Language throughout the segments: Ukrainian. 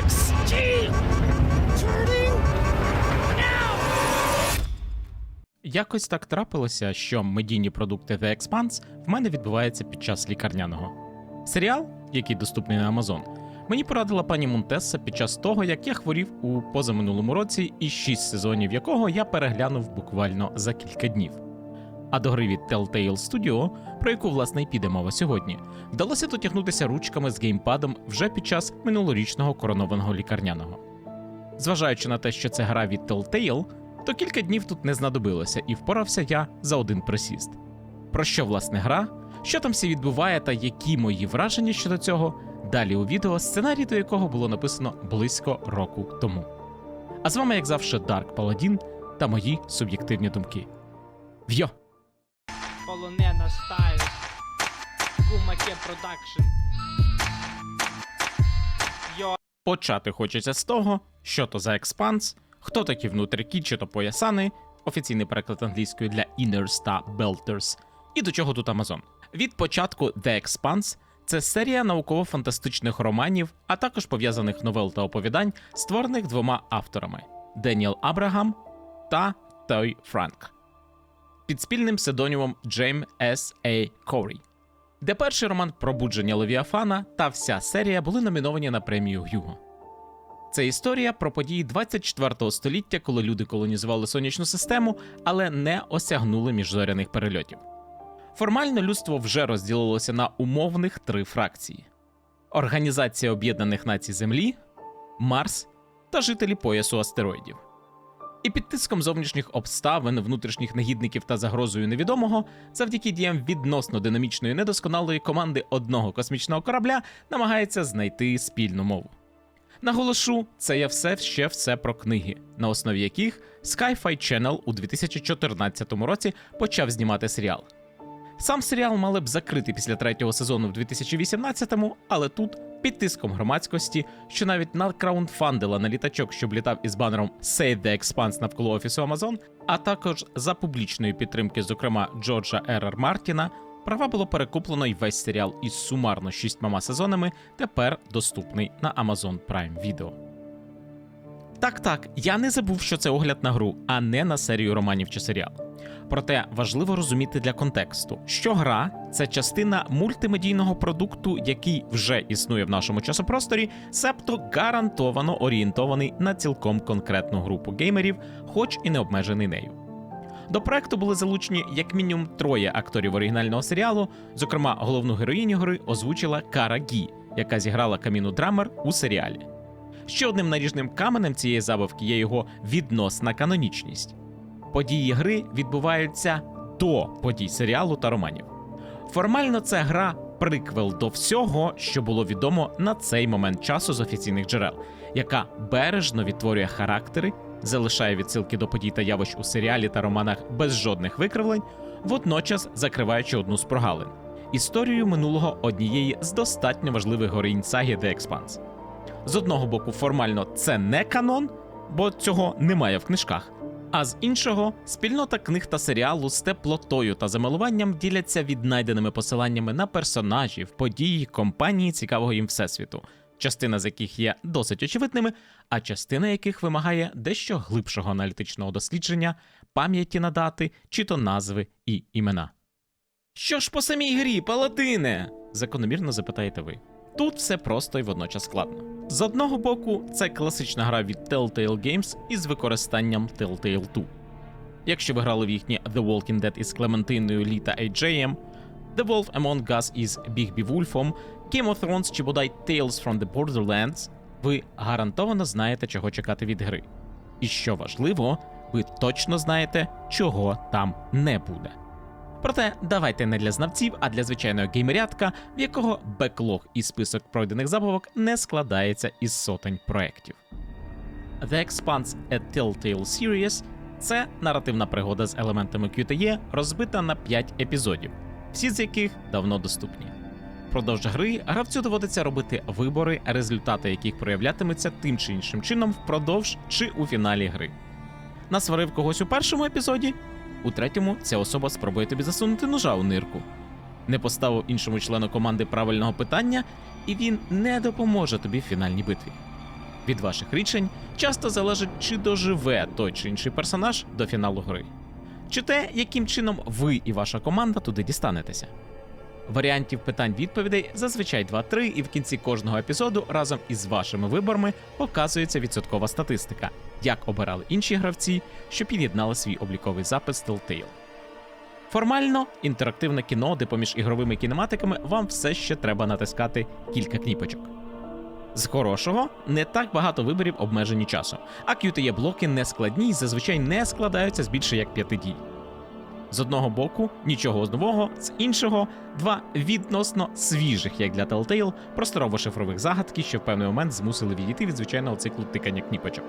16! Turning now! Якось так трапилося, що медійні продукти The Expanse в мене відбуваються під час лікарняного. Серіал, який доступний на Amazon, мені порадила пані Монтеса під час того, як я хворів у позаминулому році, і 6 сезонів якого я переглянув буквально за кілька днів. А до гри від Telltale Studio, про яку власне й піде мова сьогодні, вдалося дотягнутися ручками з геймпадом вже під час минулорічного коронованого лікарняного. Зважаючи на те, що це гра від Telltale, то кілька днів тут не знадобилося, і впорався я за один присіст. Про що власне гра, що там всі відбуває та які мої враження щодо цього, далі у відео, сценарій до якого було написано близько року тому. А з вами, як завжди, Дарк Паладін та мої суб'єктивні думки. Вйо! Полонена Стайлз, Кумаке Продакшн. Почати хочеться з того, що то за експанс, хто такі внутріки чи то поясани, офіційний переклад англійської для Inners та Belters, і до чого тут Amazon. Від початку The Expanse це серія науково-фантастичних романів, а також пов'язаних новел та оповідань, створених двома авторами Деніел Абрагам та Той Франк під спільним псевдонімом Джейм С. А. Корі де перший роман Пробудження Левіафана та вся серія були номіновані на премію Гюго. Це історія про події 24 століття, коли люди колонізували сонячну систему, але не осягнули міжзоряних перельотів. Формально людство вже розділилося на умовних три фракції: Організація Об'єднаних Націй Землі, Марс та жителі поясу астероїдів. І під тиском зовнішніх обставин, внутрішніх негідників та загрозою невідомого, завдяки діям відносно динамічної недосконалої команди одного космічного корабля намагається знайти спільну мову. Наголошу, це я все ще все про книги, на основі яких Sci-Fi Channel у 2014 році почав знімати серіал. Сам серіал мали б закрити після третього сезону в 2018-му, але тут, під тиском громадськості, що навіть накраундфандила на літачок, щоб літав із банером Save the Expanse навколо офісу Amazon, а також за публічної підтримки, зокрема Джорджа Р. Р. Мартіна, права було перекуплено і весь серіал із сумарно шістьмома сезонами тепер доступний на Amazon Prime Video. Так, так, я не забув, що це огляд на гру, а не на серію романів чи серіал. Проте важливо розуміти для контексту, що гра це частина мультимедійного продукту, який вже існує в нашому часопросторі, себто гарантовано орієнтований на цілком конкретну групу геймерів, хоч і не обмежений нею. До проекту були залучені як мінімум троє акторів оригінального серіалу. Зокрема, головну героїню гри озвучила Кара Гі, яка зіграла каміну Драмер у серіалі. Ще одним наріжним каменем цієї забавки є його відносна канонічність. Події гри відбуваються до подій серіалу та романів. Формально це гра приквел до всього, що було відомо на цей момент часу з офіційних джерел, яка бережно відтворює характери, залишає відсилки до подій та явищ у серіалі та романах без жодних викривлень, водночас закриваючи одну з прогалин історію минулого однієї з достатньо важливих героїнь саги The Expanse. З одного боку, формально це не канон, бо цього немає в книжках. А з іншого, спільнота книг та серіалу з теплотою та замилуванням діляться віднайденими посиланнями на персонажів, події, компанії цікавого їм всесвіту, частина з яких є досить очевидними, а частина яких вимагає дещо глибшого аналітичного дослідження, пам'яті на дати, чи то назви і імена. Що ж по самій грі, паладине? закономірно запитаєте ви. Тут все просто і водночас складно. З одного боку, це класична гра від Telltale Games із використанням Telltale 2. Якщо ви грали в їхні The Walking Dead із Клементиною Лі та AJM, The Wolf Among Us із Бігбі Вульфом, Game of Thrones чи бодай Tales from the Borderlands, ви гарантовано знаєте, чого чекати від гри. І що важливо, ви точно знаєте, чого там не буде. Проте давайте не для знавців, а для звичайного геймерятка, в якого беклог і список пройдених забавок не складається із сотень проєктів. The Expanse A Telltale Series це наративна пригода з елементами QTE, розбита на 5 епізодів, всі з яких давно доступні. Впродовж гри гравцю доводиться робити вибори, результати яких проявлятимуться тим чи іншим чином впродовж чи у фіналі гри. Насварив когось у першому епізоді, у третьому ця особа спробує тобі засунути ножа у нирку. Не поставив іншому члену команди правильного питання, і він не допоможе тобі в фінальній битві. Від ваших рішень часто залежить, чи доживе той чи інший персонаж до фіналу гри, чи те, яким чином ви і ваша команда туди дістанетеся. Варіантів питань-відповідей зазвичай 2-3, і в кінці кожного епізоду разом із вашими виборами показується відсоткова статистика, як обирали інші гравці, що під'єднали свій обліковий запис Telltale. Формально інтерактивне кіно, де поміж ігровими кінематиками вам все ще треба натискати кілька кніпочок. З хорошого не так багато виборів обмежені часом, а QTE блоки не складні і зазвичай не складаються з більше як п'яти дій. З одного боку нічого з нового, з іншого два відносно свіжих, як для Telltale, просторово-шифрових загадки, що в певний момент змусили відійти від звичайного циклу тикання кніпочок.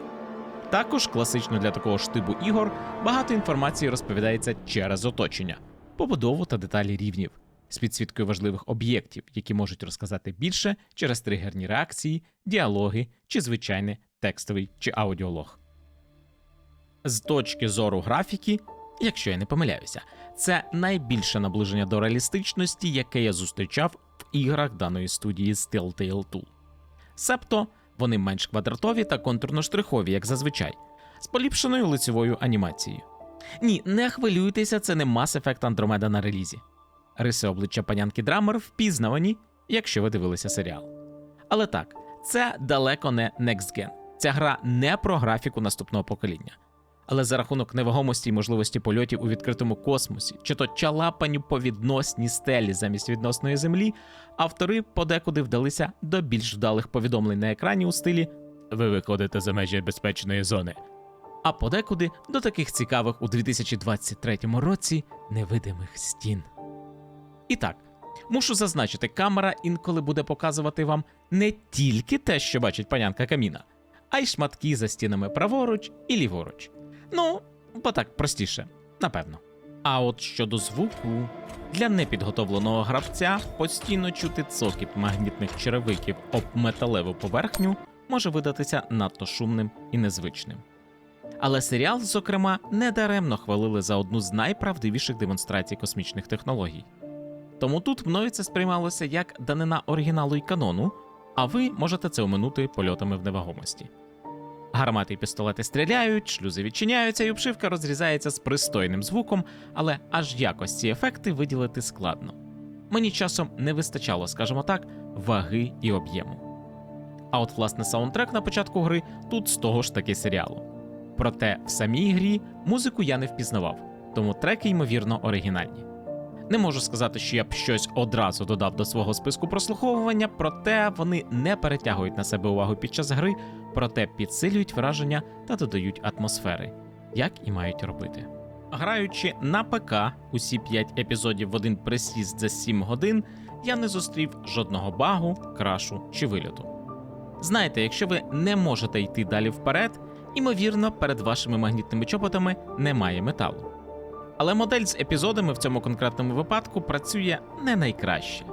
Також класично для такого ж типу ігор багато інформації розповідається через оточення, побудову та деталі рівнів, з підсвіткою важливих об'єктів, які можуть розказати більше через тригерні реакції, діалоги чи звичайний текстовий чи аудіолог. З точки зору графіки, якщо я не помиляюся, це найбільше наближення до реалістичності, яке я зустрічав в іграх даної студії з Telltale Tool. Себто вони менш квадратові та контурно-штрихові, як зазвичай, з поліпшеною лицевою анімацією. Ні, не хвилюйтеся, це не Mass Effect Andromeda на релізі. Риси обличчя панянки Драмер впізнавані, якщо ви дивилися серіал. Але так, це далеко не Next Gen. Ця гра не про графіку наступного покоління. Але за рахунок невагомості й можливості польотів у відкритому космосі, чи то чалапаню по відносній стелі замість відносної землі, автори подекуди вдалися до більш вдалих повідомлень на екрані у стилі Ви виходите за межі безпечної зони. А подекуди до таких цікавих у 2023 році невидимих стін. І так, мушу зазначити, камера інколи буде показувати вам не тільки те, що бачить панянка Каміна, а й шматки за стінами праворуч і ліворуч. Ну, бо так простіше, напевно. А от щодо звуку, для непідготовленого гравця постійно чути цокіт магнітних черевиків об металеву поверхню може видатися надто шумним і незвичним. Але серіал, зокрема, недаремно хвалили за одну з найправдивіших демонстрацій космічних технологій. Тому тут мною це сприймалося як данина оригіналу й канону, а ви можете це оминути польотами в невагомості. Гармати й пістолети стріляють, шлюзи відчиняються, і обшивка розрізається з пристойним звуком, але аж якось ці ефекти виділити складно. Мені часом не вистачало, скажімо так, ваги і об'єму. А от власне саундтрек на початку гри тут з того ж таки серіалу. Проте в самій грі музику я не впізнавав, тому треки ймовірно оригінальні. Не можу сказати, що я б щось одразу додав до свого списку прослуховування, проте вони не перетягують на себе увагу під час гри, проте підсилюють враження та додають атмосфери, як і мають робити. Граючи на ПК усі 5 епізодів в один присіст за 7 годин, я не зустрів жодного багу, крашу чи вильоту. Знаєте, якщо ви не можете йти далі вперед, імовірно, перед вашими магнітними чоботами немає металу. Але модель з епізодами в цьому конкретному випадку працює не найкраще.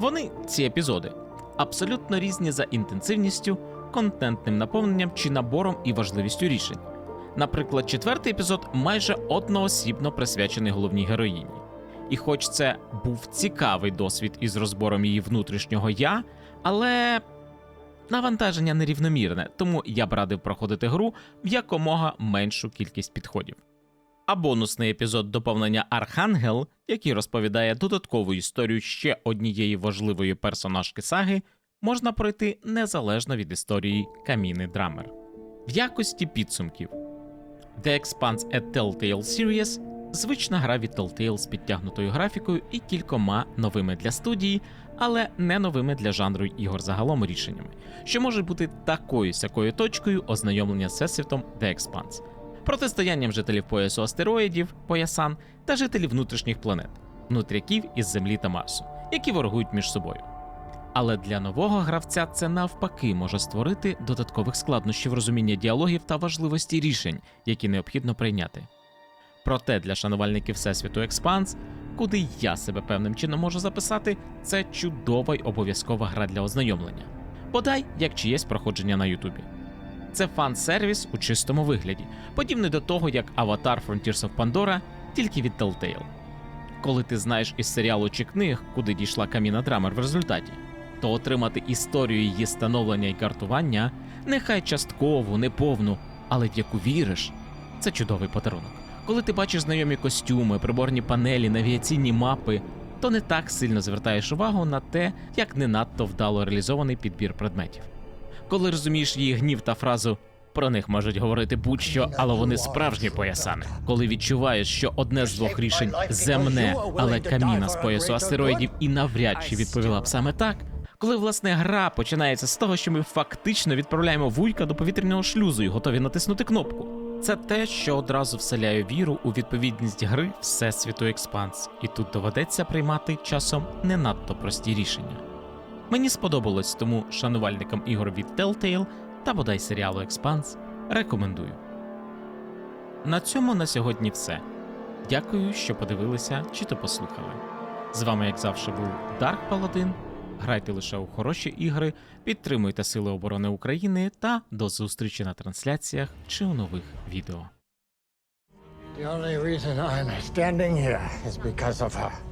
Вони, ці епізоди, абсолютно різні за інтенсивністю, контентним наповненням чи набором і важливістю рішень. Наприклад, четвертий епізод майже одноосібно присвячений головній героїні. І хоч це був цікавий досвід із розбором її внутрішнього я, але навантаження нерівномірне, тому я б радив проходити гру в якомога меншу кількість підходів. А бонусний епізод доповнення Архангел, який розповідає додаткову історію ще однієї важливої персонажки саги, можна пройти незалежно від історії Каміни Драмер. В якості підсумків The Expanse A Telltale Series звична гра від Telltale з підтягнутою графікою і кількома новими для студії, але не новими для жанру ігор загалом рішеннями, що може бути такою сякою точкою ознайомлення з всесвітом The Expanse протистоянням жителів поясу астероїдів, поясан та жителів внутрішніх планет, внутряків із Землі та Марсу, які ворогують між собою. Але для нового гравця це навпаки може створити додаткових складнощів розуміння діалогів та важливості рішень, які необхідно прийняти. Проте для шанувальників Всесвіту Експанс, куди я себе певним чином можу записати, це чудова й обов'язкова гра для ознайомлення, бодай як чиєсь проходження на Ютубі. Це фан-сервіс у чистому вигляді, подібний до того, як Аватар Frontiers of Pandora, тільки від Telltale. Коли ти знаєш із серіалу чи книг, куди дійшла Каміна Драмер в результаті, то отримати історію її становлення і картування Нехай часткову, неповну, але в яку віриш, це чудовий подарунок. Коли ти бачиш знайомі костюми, приборні панелі, навігаційні мапи, то не так сильно звертаєш увагу на те, як не надто вдало реалізований підбір предметів. Коли розумієш її гнів та фразу про них можуть говорити будь-що, але вони справжні поясани. Коли відчуваєш, що одне з двох рішень земне, але каміна з поясу астероїдів і навряд чи відповіла б саме так. Коли власне гра починається з того, що ми фактично відправляємо вуйка до повітряного шлюзу і готові натиснути кнопку. Це те, що одразу вселяє віру у відповідність гри Всесвіту Експанс, і тут доведеться приймати часом не надто прості рішення. Мені сподобалось, тому шанувальникам ігор від Telltale та бодай серіалу Експанс рекомендую. На цьому на сьогодні все. Дякую, що подивилися чи то послухали. З вами, як завжди, був Dark Paladin. Грайте лише у хороші ігри, підтримуйте Сили оборони України та до зустрічі на трансляціях чи у нових відео. The only reason I'm standing here is because of her.